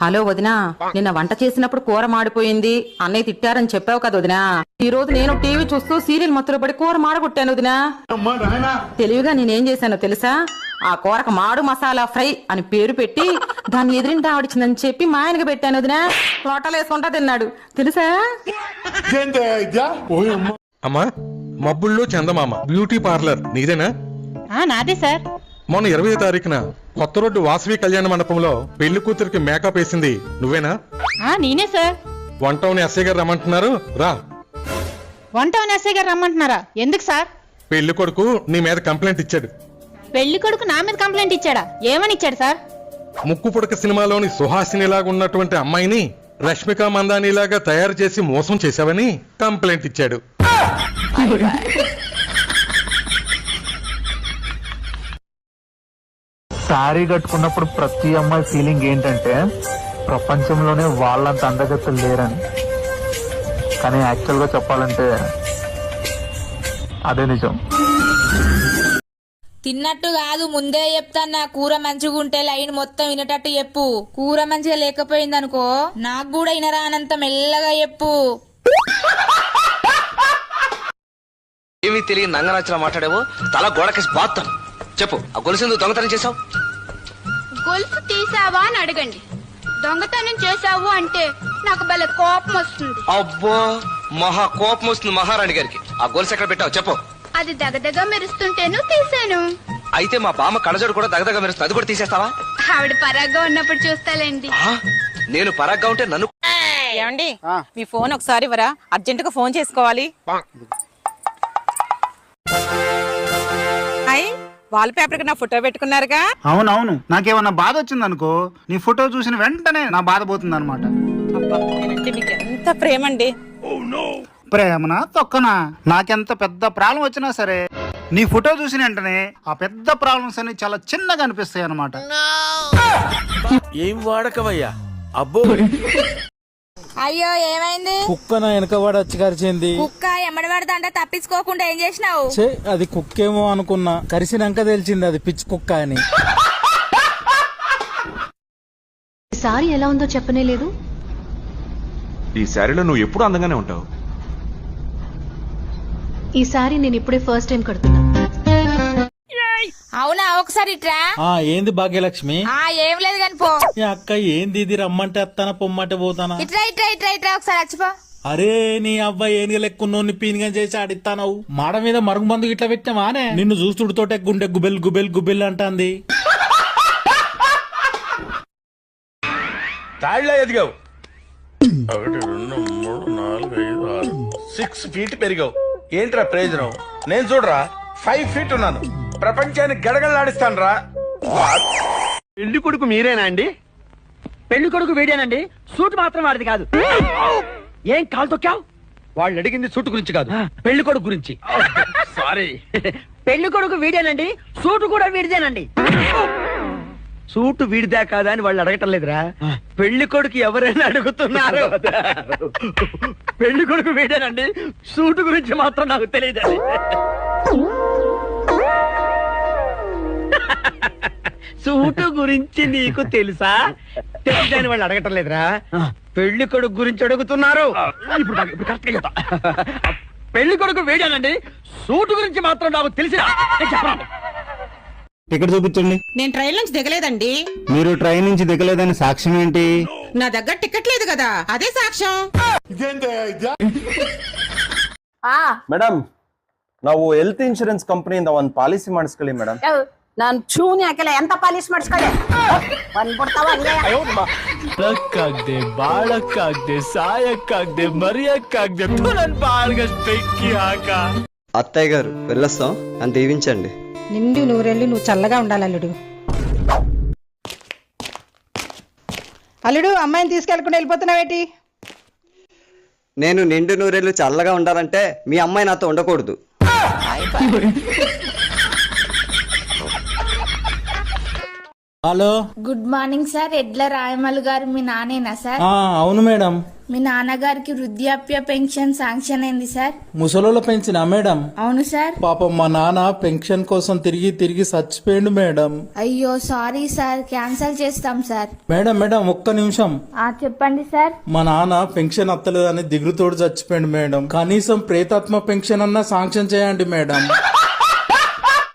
Hello వదినా నిన్న వంట చేసినప్పుడు కూర మాడిపోయింది. అన్నయ్య తిట్టారని చెప్పావు కదా వదినా. ఈ రోజు నేను టీవీ చూస్తూ సీరియల్ మత్తులో పడి కూర మాడగొట్టాను వదినా. తెలివిగా నేనేం చేశానో తెలుసా? ఆ కూరకు మాడు మసాలా ఫ్రై అని పేరు పెట్టి దాన్ని ఎదిరింటి ఆవిడిచిందని చెప్పి మా ఆయనకి పెట్టాను వదినా. లోటలు వేసుకుంటా తిన్నాడు. తెలుసా? అమ్మా. మబ్బుల్లో చందమామ బ్యూటీ పార్లర్. నీదేనా? ఆ నాదే సార్. మొన్న ఇరవై తారీఖున కొత్త రోడ్డు వాసవి కళ్యాణ మండపంలో పెళ్ళి కూతురికి మేకప్ వేసింది. నువ్వేనా? ఆ నేనే సార్. వన్ టౌన్ ఎస్ఐ గారు రమ్మంటున్నారు. రా. వంట ఎస్ఐ గారు రమ్మంటున్నారా? ఎందుకు సార్? పెళ్ళి కొడుకు నీ మీద కంప్లైంట్ ఇచ్చాడు. పెళ్ళి కొడుకు నా మీద కంప్లైంట్ ఇచ్చాడా? ఏమని ఇచ్చాడు సార్? ముక్కు పుడక సినిమాలోని సుహాసినిలాగా ఉన్నటువంటి అమ్మాయిని రష్మిక మందానిలాగా తయారు చేసి మోసం చేశావని కంప్లైంట్ ఇచ్చాడు. శారీ కట్టుకున్నప్పుడు ప్రతి అమ్మాయి ఫీలింగ్ ఏంటంటే ప్రపంచంలోనే వాళ్ళంత అందగత్తలు లేరని. కానీ యాక్చువల్గా చెప్పాలంటే అదే నిజం. తిన్నట్టు కాదు ముందే చెప్తాను నా కూర మంచిగుంటే లైన్ మొత్తం వినేటట్టు చెప్పు. కూర మంచిగా లేకపోయింది అనుకో నాకు కూడా వినరానంత మెల్లగా చెప్పు. ఏమీ తెలియని నంగనచ్చలా మాట్లాడావో? తల గోడకేసి బాత్తాను చెప్పు ఆ గొలుసెందుకు దొంగతనం చేసావు గొలుసు తీసావా అని అడగండి. దొంగతనం చేసావు అంటే నాకు భలే కోపం వస్తుంది. అబ్బో మహా కోపం వస్తుంది మహారాణి గారికి. ఆ గొలుసు ఎక్కడ పెట్టావు చెప్పు. అది దగదగ మెరుస్తుంటేను తీసాను. అయితే మా బామ్మ కళ్ళజోడు కూడా దగదగ మెరుస్తుంది. అది కూడా తీసేస్తావా? ఆవిడ పరాగ్గా ఉన్నప్పుడు చూస్తాలేండి. ఆ? నేను పరాగ్గా ఉంటే నన్ను ఏమండి? మీ ఫోన్ ఒకసారి ఇవ్వరా? అర్జెంట్గా ఫోన్ చేసుకోవాలి. వాల్ పేపర్కి నా ఫోటో పెట్టుకున్నారుగా? అవునవును. నాకేమన్నా బాధ వచ్చింది అనుకో నీ ఫోటో చూసిన వెంటనే నా బాధ పోతుంది అనమాట అబ్బా, నేనంటే మీకు ఎంత ప్రేమ అండి ప్రేమనా? తొక్కనా? నాకెంత పెద్ద ప్రాబ్లం వచ్చినా సరే నీ ఫోటో చూసిన వెంటనే ఆ పెద్ద ప్రాబ్లమ్స్ అన్ని చాలా చిన్నగా అనిపిస్తాయి అనమాట ఏం వాడకవయ్యా అబ్బో. అయ్యో ఏమైంది? కుక్క నా వెనక వాడొచ్చి కరిచింది. కుక్క ఎమ్మడి పడతా తప్పించుకోకుండా ఏం చేసినావు? ఛే, అది కుక్కేమో అనుకున్నా. కరిసినాక తెలిసింది అది పిచ్చి కుక్క అని. సారీ ఎలా ఉందో చెప్పనే లేదు? ఈ శారీలో నువ్వు ఎప్పుడు అందంగానే ఉంటావు. ఈ సారీ నేను ఇప్పుడే ఫస్ట్ టైం కడుతున్నా. అవునా? ఒకసారి ఇట్రా. ఆ ఏంది భాగ్యలక్ష్మి? ఆ ఏం లేదు కాని పో. ఈ అక్క ఏంది ఇది? రమ్మంటే అత్తానా పొమ్మంటే పోతానా? ఇట్రా ఇట్రా ఇట్రా ఇట్రా ఒకసారి వచ్చిపో అరే నీ అబ్బాయి ఏనుగ లెక్కున్నోని పీనిగా చేసి ఆడిస్తానవు. మాడ మీద మరుగు మందు ఇట్లా పెట్టామానే నిన్ను చూస్తుడుతోటే గుండె గుబెల్ గుబెల్ గుబెల్ అంటాంది. తాళ్ళ ఎదిగావు. ఒకటి రెండు మూడు నాలుగు ఐదు ఆరు సిక్స్ ఫీట్ పెరిగావు. ఏంట్రా ప్రయోజనం? నేను చూడరా ఫైవ్ ఫీట్ ఉన్నాను. ప్రపంచాన్ని గడగడలాడిస్తాను రా పెళ్ళి కొడుకు మీరేనా అండి? పెళ్ళి కొడుకు వీడేనండి. సూట్ మాత్రం వాడిది కాదు. ఏం కాలు తొక్కావు? వాళ్ళు అడిగింది చుట్టు గురించి కాదు. పెళ్ళి కొడుకు గురించి. సారీ పెళ్ళి కొడుకు వీడేనండి. సూట్ కూడా వీడిదేనండి. సూటు వీడిదా కాదా అని వాళ్ళు అడగటం లేదురా. పెళ్ళి కొడుకు ఎవరైనా అడుగుతున్నారు. పెళ్ళి కొడుకు వీడేనండి. సూట్ గురించి మాత్రం నాకు తెలియదు. సూటు గురించి నీకు తెలుసా తెలియదని వాళ్ళు అడగటం లేదురా పెళ్లి కొడుకు గురించి అడుగుతున్నారు ఇప్పుడు నాకు- ఇప్పుడు కరెక్ట్గా చెప్తా పెళ్లి కొడుకు వీడేనండి సూట్ గురించి మాత్రం నాకు తెలిసిన టికెట్ చూపించండి నేను ట్రైన్ నుంచి దిగలేదండి మీరు ట్రైన్ నుంచి దిగలేదని సాక్ష్యం ఏంటి నా దగ్గర టికెట్ లేదు కదా అదే సాక్ష్యం ఇదేంటే ఇద్యా ಮೇಡಮ್ ನಾವು ಹೆಲ್ತ್ ಇನ್ಶೂರೆನ್ಸ್ ಕಂಪನಿಯಿಂದ ಒಂದು ಪಾಲಿಸಿ ಮಾಡಿಸ್ಕೊಳ್ಳಿ ಮೇಡಮ್ ನಾನು ಚೂನಿ ಹಾಕಲ್ಲ ಎಂತ ಪಾಲಿಶ್ ಮಾಡಿಸ್ಕೊಳ್ಳಿ ಬಂದ್ಬಿಡ್ತಾವ ಬಾಳಕ್ಕಾಗ್ದೆ ಬಾಳಕ್ಕಾಗ್ದೆ ಸಾಯಕ್ಕಾಗ್ದೆ ಮರಿಯಕ್ಕಾಗ್ದೆ ನನ್ ಬಾಳ್ಗಷ್ಟು ಬೆಂಕಿ ಹಾಕ అత్తయ్య గారు వెళ్ళొస్తాం అని దీవించండి నిండు నూరెళ్ళు నువ్వు చల్లగా ఉండాలి అల్లుడు అల్లుడు అమ్మాయిని తీసుకెళ్లకుండా వెళ్ళిపోతున్నావేటి నేను నిండు నూరేళ్ళు చల్లగా ఉండాలంటే మీ అమ్మాయి నాతో ఉండకూడదు హలో? Good morning sir. ఎడ్ల రాయమల్ గారు మీ నానేనా సార్? ఆ అవును మేడం. మీ నాన్నగారికి వృద్ధాప్య పెన్షన్ శాంక్షన్ అయింది సార్. ముసలోళ్ళ పెంచినా మేడం? అవును సార్. పాపం మా నాన్న పెన్షన్ కోసం తిరిగి తిరిగి చచ్చిపోయిండు మేడం. అయ్యో సారీ సార్. క్యాన్సిల్ చేస్తాం సార్. మేడం మేడం ఒక్క నిమిషం. ఆ చెప్పండి సార్. మా నాన్న పెన్షన్ అత్తలేదని దిగులుతోడు చచ్చిపోయిండు మేడం. కనీసం ప్రేతాత్మ పెన్షన్ అన్నా శాంక్షన్ చేయండి మేడం.